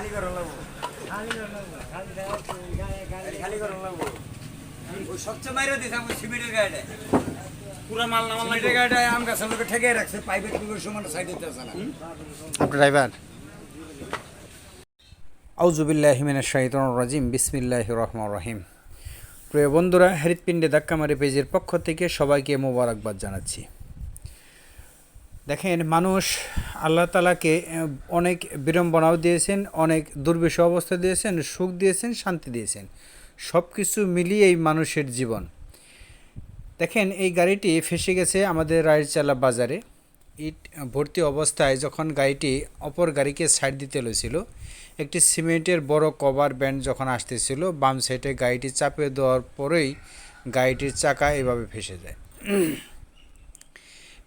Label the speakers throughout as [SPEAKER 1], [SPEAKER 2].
[SPEAKER 1] খালি গরম লাগবো।
[SPEAKER 2] খালি লাগবো। রাজিম বিসমিল্লাহ রহমান রহিম। প্রিয় বন্ধুরা হৃৎপিণ্ডে ধাক্কামারি পেজের পক্ষ থেকে সবাইকে মোবারকবাদ জানাচ্ছি। দেখেন, মানুষ আল্লাহ তালাকে অনেক বিড়ম্বনাও দিয়েছেন, অনেক দুর্বিষ অবস্থা দিয়েছেন, সুখ দিয়েছেন, শান্তি দিয়েছেন। সব কিছু মিলিয়েই মানুষের জীবন। দেখেন, এই গাড়িটি ফেসে গেছে আমাদের রায়চালা বাজারে। ইট ভর্তি অবস্থায় যখন গাড়িটি অপর গাড়িকে সাইড দিতে লইছিল একটি সিমেন্টের বড় কভার ব্যান্ড যখন আসতেছিল, বাম সাইডে গাড়িটি চাপে দেওয়ার পরেই গাড়িটির চাকা এভাবে ফেসে যায়।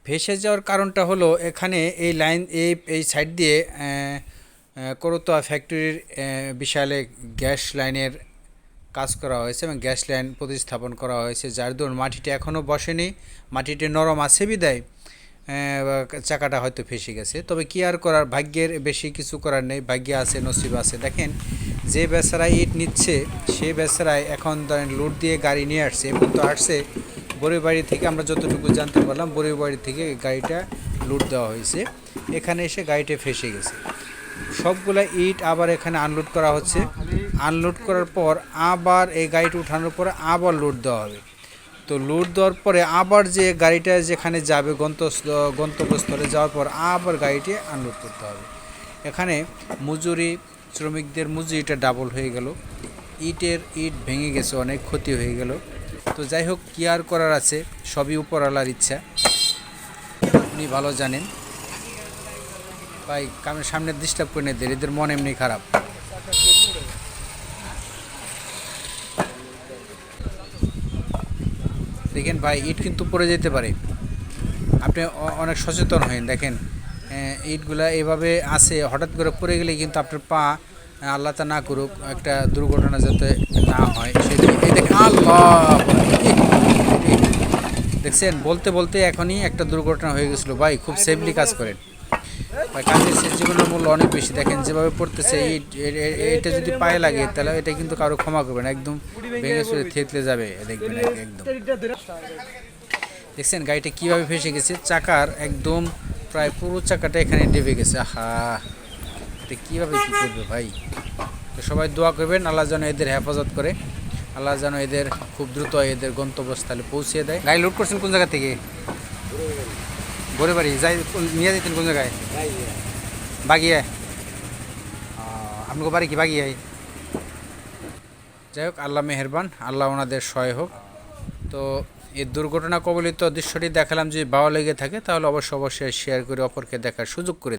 [SPEAKER 2] ভেসে যাওয়ার কারণটা হলো এখানে এই লাইন, এই এই সাইড দিয়ে করতোয়া ফ্যাক্টরির বিশালে গ্যাস লাইনের কাজ করা হয়েছে এবং গ্যাস লাইন প্রতিস্থাপন করা হয়েছে, যার দরুন মাটিটি এখনও বসেনি, মাটিটি নরম আছে বিদায় চাকাটা হয়তো ফেসে গেছে। তবে কি আর করার, ভাগ্যের বেশি কিছু করার নেই, ভাগ্যে আছে, নসিব আছে। দেখেন, যে বেচারা ইট নিচ্ছে, সে বেচারায় এখন ধরেন লোড দিয়ে গাড়ি নিয়ে আসছে এবং তো আসছে বড়ি থেকে আমরা যতটুকু জানতে পারলাম বড়ি বাড়ি থেকে গাড়িটা লুট দেওয়া হয়েছে। এখানে এসে গাড়িটা ফেসে গেছে। সবগুলা ইট আবার এখানে আনলোড করা হচ্ছে। আনলোড করার পর আবার এই গাড়িটা উঠানোর পরে আবার লোড দেওয়া হবে। তো লোড দেওয়ার পরে আবার যে গাড়িটা যেখানে যাবে গন্ত গন্তব্যস্থলে যাওয়ার পর আবার গাড়িটি আনলোড করতে হবে। এখানে মজুরি, শ্রমিকদের মজুরিটা ডাবল হয়ে গেল। ইটের ইট ভেঙে গেছে, অনেক ক্ষতি হয়ে গেল। তো যাই হোক, কী আর করার আছে? সবই উপরওয়ালার ইচ্ছা। উনি ভালো জানেন। ভাই কামের সামনে ডিস্টার্ব করে নেই এদের মন এমনি খারাপ। দেখেন ভাই, ইট কিন্তু পড়ে যেতে পারে। আপনি অনেক সচেতন হন দেখেন। ইটগুলা এভাবে আছে, হঠাৎ করে পড়ে গেলে কিন্তু আপনার পা আল্লাহ তা না করুক, একটা দুর্ঘটনা যাতে না হয় সেদিকে এই দেখেন দেখছেন? বলতে বলতে এখনই একটা দুর্ঘটনা হয়ে গেছিল। ভাই, খুব সেফলি কাজ করেন। ভাই, কাজের জীবনের মূল্য অনেক বেশি। দেখেন, যেভাবে পড়তেছে, এই এটা যদি পায়ে লাগে তাহলে এটা কিন্তু কারও ক্ষমা করবেন একদম ভেঙে চুরে থেতলে যাবে দেখবেন একদম। দেখছেন, গাড়িটা কীভাবে ফেসে গেছে? চাকার একদম প্রায় পুরো চাকাটা এখানে ডেবে গেছে। আহা! এটা কীভাবে কী করবে ভাই? তো সবাই দোয়া করবেন, আল্লাহ যেন এদের হেফাজত করে, আল্লাহ যেন এদের খুব দ্রুত এদের গন্তব্যস্থলে পৌঁছিয়ে দেয়। গাড়ি লোড করছেন কোন জায়গা থেকে? ভোরে বাড়ি যাই, নিয়ে যেতেন কোন জায়গায়? বাগিয়ে আপনাকে বাড়ি কি বাগিয়ে যাই হোক, আল্লাহ মেহেরবান, আল্লাহ ওনাদের সহায় হোক। তো এই দুর্ঘটনা কবলিত দৃশ্যটি দেখালাম, যদি ভালো লেগে থাকে, তাহলে অবশ্যই অবশ্যই শেয়ার করে অপরকে দেখার সুযোগ করে